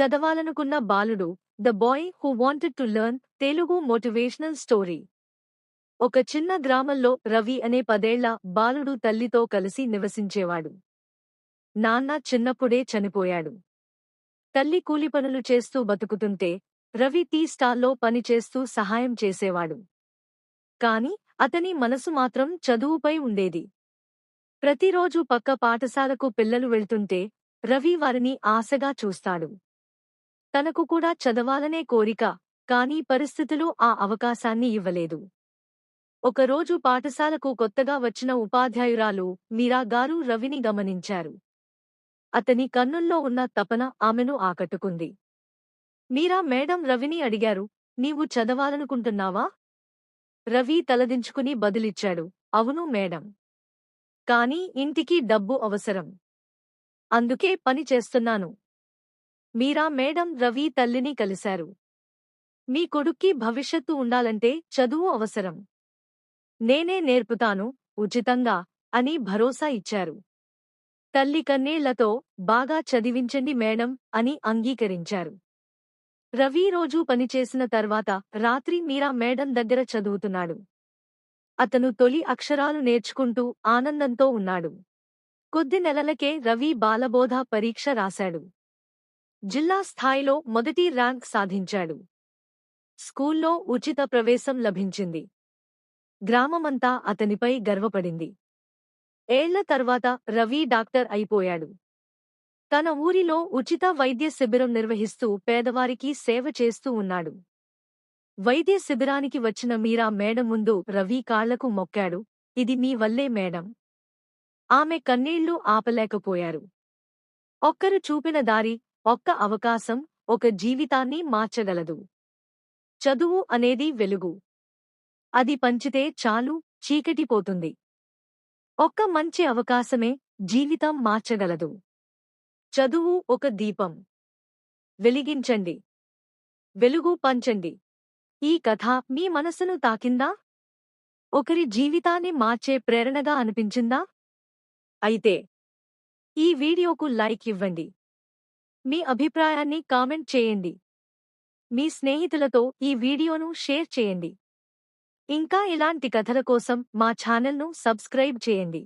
చదవాలనుకున్న బాలుడు the boy who wanted to learn Telugu motivational story. ఒక చిన్న గ్రామంలో రవి అనే పదేళ్ళ బాలుడు తల్లితో కలిసి నివసించేవాడు. నాన్న చిన్నప్పుడే చనిపోయాడు. తల్లి కూలిపనులు చేస్తూ బతుకుతుంటే రవి టీ స్టాల్లో పనిచేస్తూ సహాయం చేసేవాడు. కాని అతని మనసు మాత్రం చదువుపై ఉండేది. ప్రతిరోజు పక్క పాఠశాలకు పిల్లలు వెళ్తుంటే రవి వారిని ఆశగా చూస్తాడు. తనకు కూడా చదవాలనే కోరిక కాని పరిస్థితులు ఆ అవకాశాన్ని ఇవ్వలేదు. ఒకరోజు పాఠశాలకు కొత్తగా వచ్చిన ఉపాధ్యాయురాలు మీరా గారు రవిని గమనించారు. అతని కన్నుల్లో ఉన్న తపన ఆమెను ఆకట్టుకుంది. మీరా మేడం రవిని అడిగారు నీవు చదవాలనుకుంటున్నావా? రవి తలదించుకుని బదులిచ్చాడు అవును మేడం. కాని ఇంటికి డబ్బు అవసరం. అందుకే పని చేస్తున్నాను. మీరా మేడం రవి తల్లిని కలిశారు. మీ కొడుక్కి భవిష్యత్తు ఉండాలంటే చదువు అవసరం. నేనే నేర్పుతాను ఉచితంగా అని భరోసా ఇచ్చారు. తల్లి కన్నేళ్ళతో బాగా చదివించండి మేడం అని అంగీకరించారు. రవి రోజూ పనిచేసిన తర్వాత రాత్రి మీరా మేడం దగ్గర చదువుతున్నాడు. అతను తొలి అక్షరాలు నేర్చుకుంటూ ఆనందంతో ఉన్నాడు. కొద్ది నెలలకే రవి బాలబోధ పరీక్ష రాశాడు. జిల్లా స్థాయిలో మొదటి ర్యాంక్ సాధించాడు. స్కూల్లో ఉచిత ప్రవేశం లభించింది. గ్రామమంతా అతనిపై గర్వపడింది. ఏళ్ళ తర్వాత రవి డాక్టర్ అయిపోయాడు. తన ఊరిలో ఉచిత వైద్య శిబిరం నిర్వహిస్తూ పేదవారికి సేవ చేస్తూ ఉన్నాడు. వైద్య శిబిరానికి వచ్చిన మీరా మేడం ముందు రవి కాళ్ళకు మొక్కాడు. ఇది మీ వల్లే మేడం. ఆమె కన్నీళ్ళు ఆపలేకపోయారు. ఒక్కరు చూపిన దారి ఒక్క అవకాశం ఒక జీవితాన్ని మార్చగలదు. చదువు అనేది వెలుగు. అది పంచితే చాలు చీకటిపోతుంది ఒక్క మంచి అవకాశమే జీవితం మార్చగలదు. చదువు ఒక దీపం. వెలిగించండి. వెలుగు పంచండి. ఈ కథ మీ మనసును తాకిందా? ఒకరి జీవితాన్ని మార్చే ప్రేరణగా అనిపించిందా? అయితే ఈ వీడియోకు లైక్ ఇవ్వండి. మీ అభిప్రాయాన్ని కామెంట్ చేయండి. మీ స్నేహితులతో ఈ వీడియోను షేర్ చేయండి. ఇంకా ఇలాంటి కథల కోసం మా ఛానల్ను సబ్స్క్రైబ్ చేయండి.